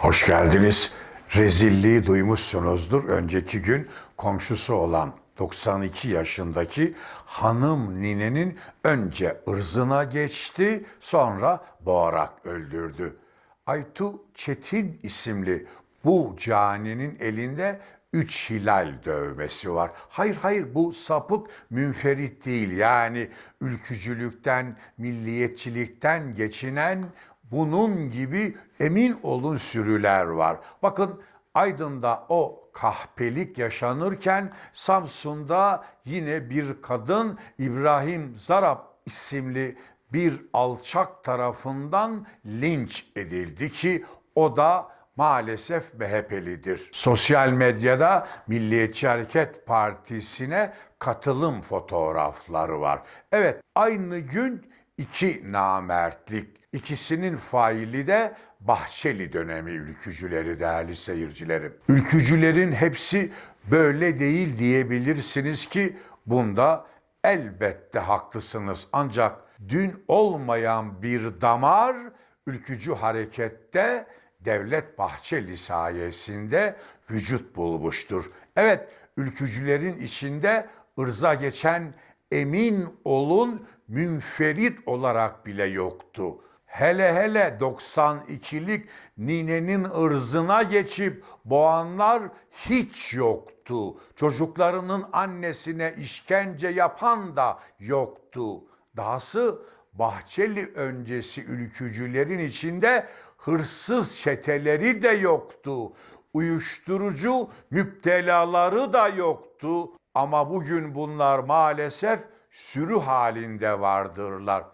Hoş geldiniz. Rezilliği duymuşsunuzdur. Önceki gün komşusu olan 92 yaşındaki hanım ninenin önce ırzına geçti, sonra boğarak öldürdü. Aytu Çetin isimli bu caninin elinde üç hilal dövmesi var. Hayır hayır bu sapık münferit değil. Yani ülkücülükten, milliyetçilikten geçinen bunun gibi emin olun sürüler var. Bakın Aydın'da o kahpelik yaşanırken Samsun'da yine bir kadın İbrahim Zarap isimli bir alçak tarafından linç edildi ki o da maalesef MHP'lidir. Sosyal medyada Milliyetçi Hareket Partisi'ne katılım fotoğrafları var. Evet aynı gün iki namertlik İkisinin faili de Bahçeli dönemi ülkücüleri değerli seyircilerim. Ülkücülerin hepsi böyle değil diyebilirsiniz ki bunda elbette haklısınız. Ancak dün olmayan bir damar ülkücü harekette Devlet Bahçeli sayesinde vücut bulmuştur. Evet, ülkücülerin içinde ırza geçen emin olun münferit olarak bile yoktu. Hele hele 92'lik ninenin ırzına geçip boğanlar hiç yoktu. Çocuklarının annesine işkence yapan da yoktu. Dahası Bahçeli öncesi ülkücülerin içinde hırsız çeteleri de yoktu. Uyuşturucu müptelaları da yoktu. Ama bugün bunlar maalesef sürü halinde vardırlar.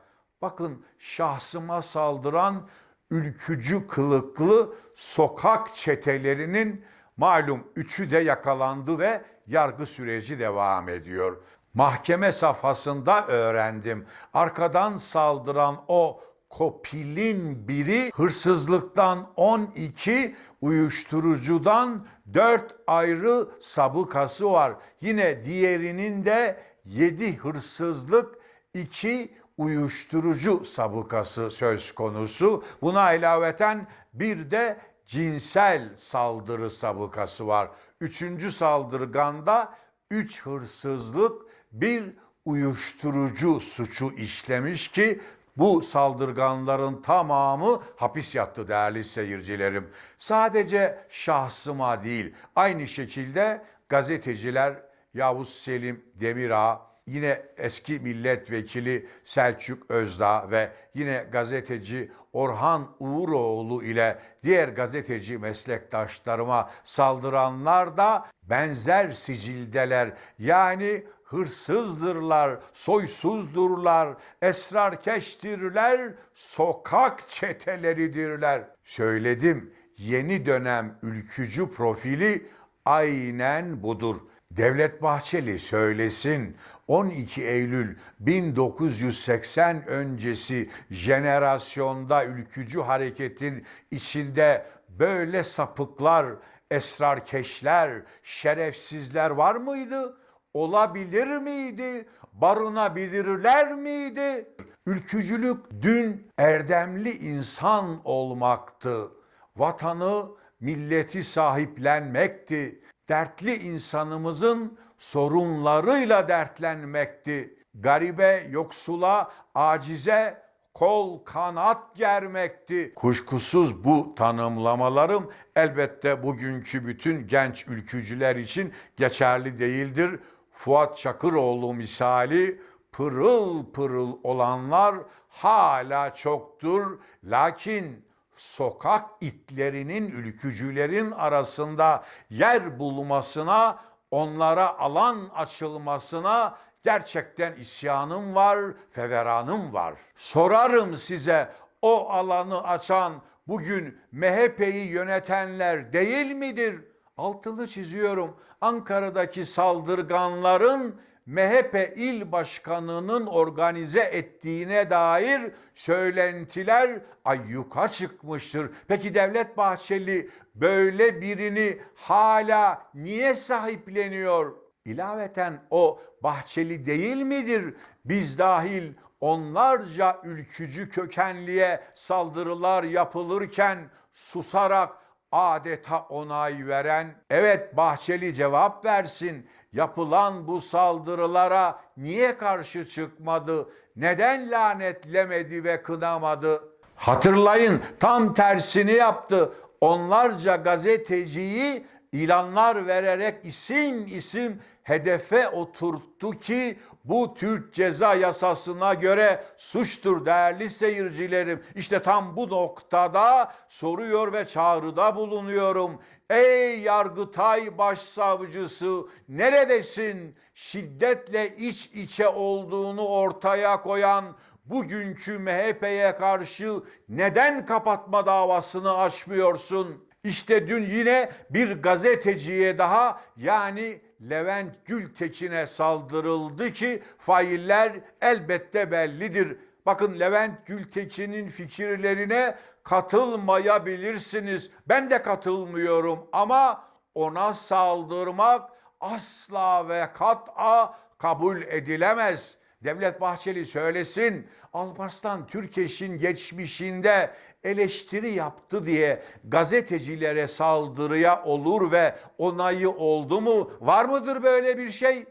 Bakın şahsıma saldıran ülkücü kılıklı sokak çetelerinin malum üçü de yakalandı ve yargı süreci devam ediyor. Mahkeme safhasında öğrendim. Arkadan saldıran o kopilin biri hırsızlıktan 12, uyuşturucudan 4 ayrı sabıkası var. Yine diğerinin de 7 hırsızlık, 2 uyuşturucu sabıkası söz konusu. Buna ilaveten bir de cinsel saldırı sabıkası var. Üçüncü saldırganda üç hırsızlık, bir uyuşturucu suçu işlemiş ki bu saldırganların tamamı hapis yattı değerli seyircilerim. Sadece şahsıma değil, aynı şekilde gazeteciler Yavuz Selim Demirağ, yine eski milletvekili Selçuk Özdağ ve yine gazeteci Orhan Uğuroğlu ile diğer gazeteci meslektaşlarıma saldıranlar da benzer sicildeler. Yani hırsızdırlar, soysuzdurlar, esrarkeştirler, sokak çeteleridirler. Söyledim, yeni dönem ülkücü profili aynen budur. Devlet Bahçeli söylesin 12 Eylül 1980 öncesi jenerasyonda ülkücü hareketin içinde böyle sapıklar, esrarkeşler, şerefsizler var mıydı? Olabilir miydi? Barınabilirler miydi? Ülkücülük dün erdemli insan olmaktı. Vatanı, milleti sahiplenmekti dertli insanımızın sorunlarıyla dertlenmekti. Garibe, yoksula, acize kol kanat germekti. Kuşkusuz bu tanımlamalarım elbette bugünkü bütün genç ülkücüler için geçerli değildir. Fuat Çakıroğlu misali pırıl pırıl olanlar hala çoktur. Lakin sokak itlerinin, ülkücülerin arasında yer bulmasına, onlara alan açılmasına gerçekten isyanım var, feveranım var. Sorarım size o alanı açan bugün MHP'yi yönetenler değil midir? Altını çiziyorum. Ankara'daki saldırganların MHP il başkanının organize ettiğine dair söylentiler ayyuka çıkmıştır. Peki Devlet Bahçeli böyle birini hala niye sahipleniyor? İlaveten o Bahçeli değil midir? Biz dahil onlarca ülkücü kökenliye saldırılar yapılırken susarak adeta onay veren, evet Bahçeli cevap versin, yapılan bu saldırılara niye karşı çıkmadı, neden lanetlemedi ve kınamadı? Hatırlayın tam tersini yaptı. Onlarca gazeteciyi ilanlar vererek isim isim hedefe oturttu ki bu Türk Ceza Yasasına göre suçtur değerli seyircilerim. İşte tam bu noktada soruyor ve çağrıda bulunuyorum. Ey Yargıtay Başsavcısı neredesin? Şiddetle iç içe olduğunu ortaya koyan bugünkü MHP'ye karşı neden kapatma davasını açmıyorsun? İşte dün yine bir gazeteciye daha yani Levent Gültekin'e saldırıldı ki failler elbette bellidir. Bakın Levent Gültekin'in fikirlerine katılmayabilirsiniz. Ben de katılmıyorum ama ona saldırmak asla ve kat'a kabul edilemez. Devlet Bahçeli söylesin. Alparslan Türkeş'in geçmişinde eleştiri yaptı diye gazetecilere saldırıya olur ve onayı oldu mu? Var mıdır böyle bir şey?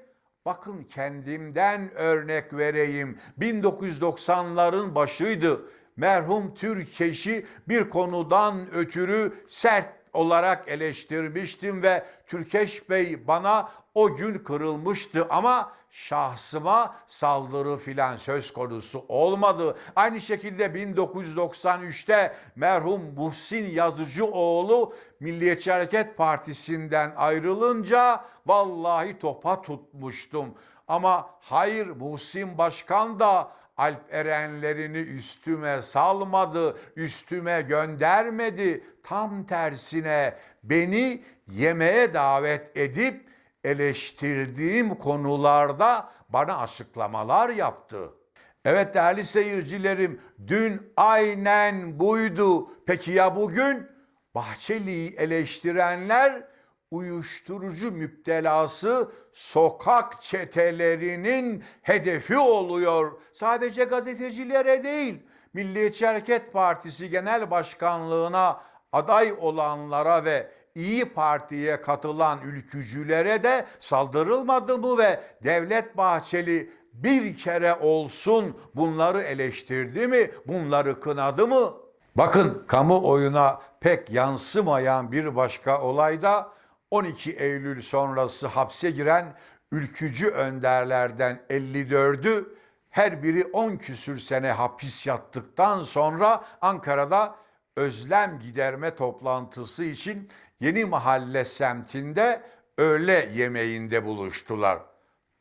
Bakın kendimden örnek vereyim. 1990'ların başıydı. Merhum Türkeş'i bir konudan ötürü sert olarak eleştirmiştim ve Türkeş Bey bana o gün kırılmıştı ama şahsıma saldırı filan söz konusu olmadı. Aynı şekilde 1993'te merhum Muhsin Yazıcıoğlu Milliyetçi Hareket Partisi'nden ayrılınca vallahi topa tutmuştum. Ama hayır Muhsin Başkan da Alp Erenlerini üstüme salmadı, üstüme göndermedi. Tam tersine beni yemeğe davet edip eleştirdiğim konularda bana açıklamalar yaptı. Evet değerli seyircilerim, dün aynen buydu. Peki ya bugün? Bahçeli'yi eleştirenler uyuşturucu müptelası sokak çetelerinin hedefi oluyor. Sadece gazetecilere değil, Milliyetçi Hareket Partisi Genel Başkanlığına aday olanlara ve İyi Parti'ye katılan ülkücülere de saldırılmadı mı ve Devlet Bahçeli bir kere olsun bunları eleştirdi mi, bunları kınadı mı? Bakın kamuoyuna pek yansımayan bir başka olayda 12 Eylül sonrası hapse giren ülkücü önderlerden 54'ü her biri 10 küsür sene hapis yattıktan sonra Ankara'da özlem giderme toplantısı için Yeni Mahalle semtinde öğle yemeğinde buluştular.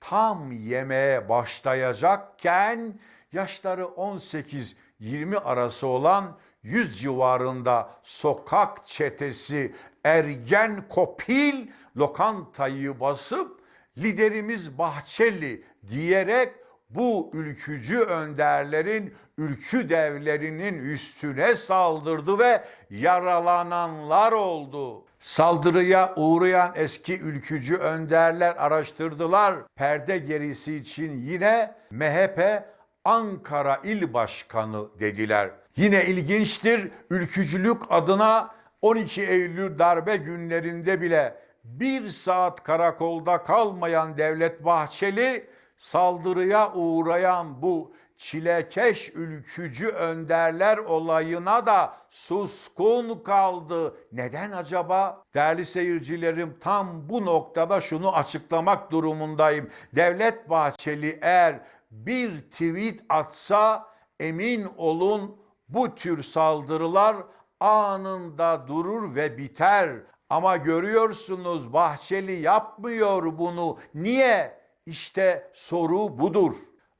Tam yemeğe başlayacakken yaşları 18-20 arası olan 100 civarında sokak çetesi ergen kopil lokantayı basıp liderimiz Bahçeli diyerek bu ülkücü önderlerin, ülkü devlerinin üstüne saldırdı ve yaralananlar oldu. Saldırıya uğrayan eski ülkücü önderler araştırdılar. Perde gerisi için yine MHP Ankara İl Başkanı dediler. Yine ilginçtir ülkücülük adına 12 Eylül darbe günlerinde bile bir saat karakolda kalmayan Devlet Bahçeli saldırıya uğrayan bu çilekeş ülkücü önderler olayına da suskun kaldı. Neden acaba? Değerli seyircilerim tam bu noktada şunu açıklamak durumundayım. Devlet Bahçeli eğer bir tweet atsa emin olun bu tür saldırılar anında durur ve biter. Ama görüyorsunuz Bahçeli yapmıyor bunu. Niye? İşte soru budur.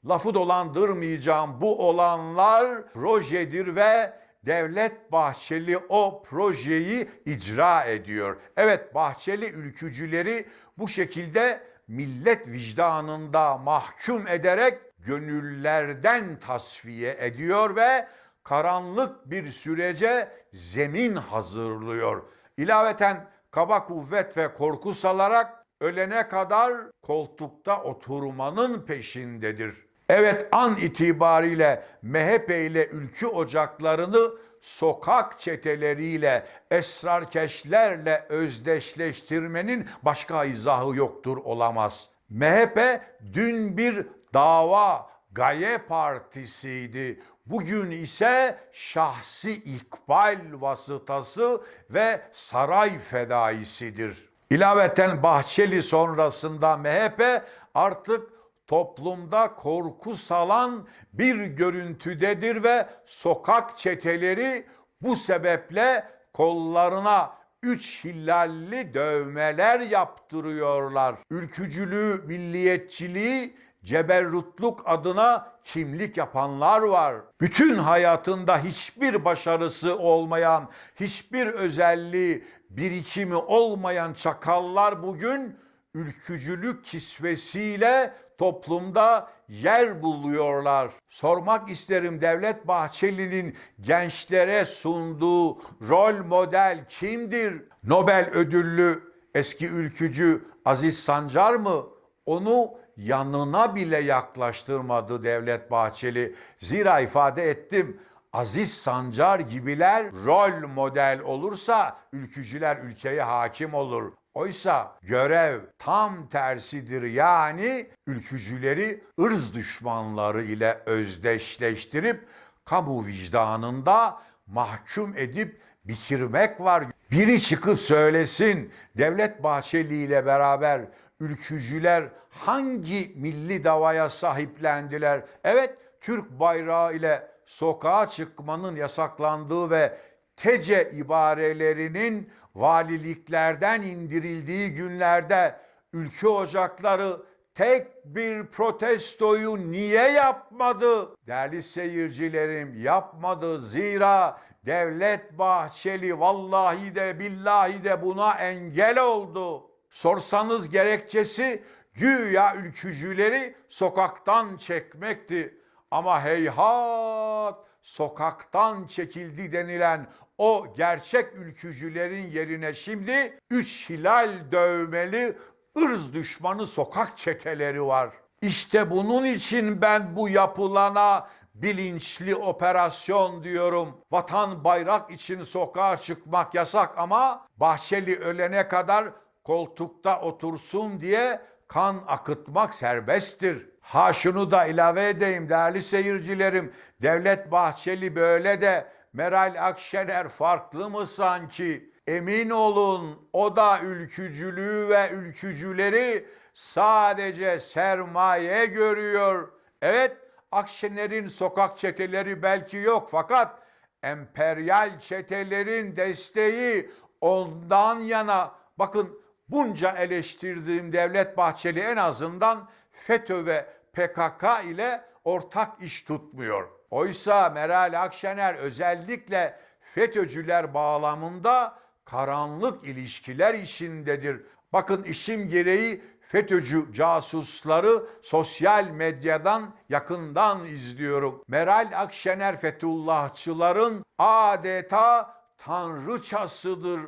Lafı dolandırmayacağım. Bu olanlar projedir ve Devlet Bahçeli o projeyi icra ediyor. Evet Bahçeli ülkücüleri bu şekilde millet vicdanında mahkum ederek gönüllerden tasfiye ediyor ve karanlık bir sürece zemin hazırlıyor. İlaveten kaba kuvvet ve korku salarak ölene kadar koltukta oturmanın peşindedir. Evet an itibariyle MHP ile ülkü ocaklarını sokak çeteleriyle, esrarkeşlerle özdeşleştirmenin başka izahı yoktur olamaz. MHP dün bir dava gaye partisiydi. Bugün ise şahsi ikbal vasıtası ve saray fedaisidir. İlaveten Bahçeli sonrasında MHP artık toplumda korku salan bir görüntüdedir ve sokak çeteleri bu sebeple kollarına üç hillalli dövmeler yaptırıyorlar. Ülkücülüğü, milliyetçiliği, ceberrutluk adına kimlik yapanlar var. Bütün hayatında hiçbir başarısı olmayan, hiçbir özelliği, birikimi olmayan çakallar bugün ülkücülük kisvesiyle toplumda yer buluyorlar. Sormak isterim Devlet Bahçeli'nin gençlere sunduğu rol model kimdir? Nobel ödüllü eski ülkücü Aziz Sancar mı? Onu yanına bile yaklaştırmadı Devlet Bahçeli. Zira ifade ettim. Aziz Sancar gibiler rol model olursa ülkücüler ülkeye hakim olur. Oysa görev tam tersidir yani ülkücüleri ırz düşmanları ile özdeşleştirip kamu vicdanında mahkum edip bitirmek var. Biri çıkıp söylesin Devlet Bahçeli ile beraber ülkücüler hangi milli davaya sahiplendiler? Evet Türk bayrağı ile sokağa çıkmanın yasaklandığı ve tece ibarelerinin valiliklerden indirildiği günlerde ülke ocakları tek bir protestoyu niye yapmadı? Değerli seyircilerim yapmadı zira Devlet Bahçeli vallahi de billahi de buna engel oldu. Sorsanız gerekçesi güya ülkücüleri sokaktan çekmekti. Ama heyhat sokaktan çekildi denilen o gerçek ülkücülerin yerine şimdi üç hilal dövmeli ırz düşmanı sokak çeteleri var. İşte bunun için ben bu yapılana bilinçli operasyon diyorum. Vatan bayrak için sokağa çıkmak yasak ama Bahçeli ölene kadar koltukta otursun diye kan akıtmak serbesttir. Ha şunu da ilave edeyim değerli seyircilerim. Devlet Bahçeli böyle de Meral Akşener farklı mı sanki? Emin olun o da ülkücülüğü ve ülkücüleri sadece sermaye görüyor. Evet Akşener'in sokak çeteleri belki yok fakat emperyal çetelerin desteği ondan yana bakın bunca eleştirdiğim Devlet Bahçeli en azından FETÖ ve PKK ile ortak iş tutmuyor. Oysa Meral Akşener özellikle FETÖ'cüler bağlamında karanlık ilişkiler işindedir. Bakın işim gereği FETÖ'cü casusları sosyal medyadan yakından izliyorum. Meral Akşener Fethullahçıların adeta tanrıçasıdır.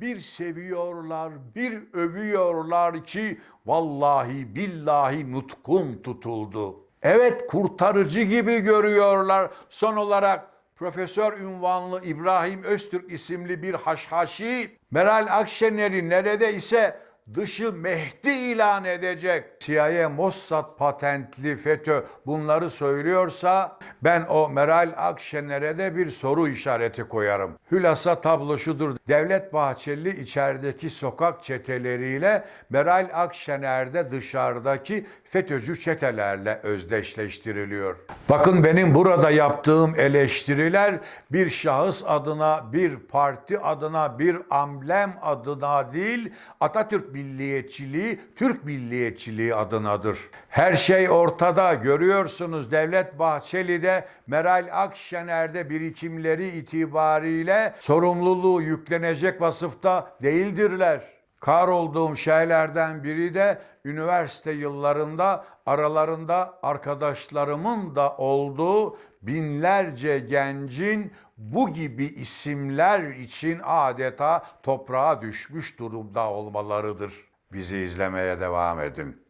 Bir seviyorlar, bir övüyorlar ki vallahi billahi nutkum tutuldu. Evet kurtarıcı gibi görüyorlar. Son olarak Profesör ünvanlı İbrahim Öztürk isimli bir haşhaşi Meral Akşener'i nerede ise dışı Mehdi ilan edecek. CIA, Mossad patentli FETÖ bunları söylüyorsa ben o Meral Akşener'e de bir soru işareti koyarım. Hülasa tablo şudur. Devlet Bahçeli içerideki sokak çeteleriyle Meral Akşener de dışarıdaki FETÖ'cü çetelerle özdeşleştiriliyor. Bakın benim burada yaptığım eleştiriler bir şahıs adına, bir parti adına, bir amblem adına değil, Atatürk milliyetçiliği, Türk milliyetçiliği adınadır. Her şey ortada görüyorsunuz. Devlet Bahçeli'de, Meral Akşener'de birikimleri itibariyle sorumluluğu yüklenecek vasıfta değildirler. Kar olduğum şeylerden biri de üniversite yıllarında aralarında arkadaşlarımın da olduğu binlerce gencin bu gibi isimler için adeta toprağa düşmüş durumda olmalarıdır. Bizi izlemeye devam edin.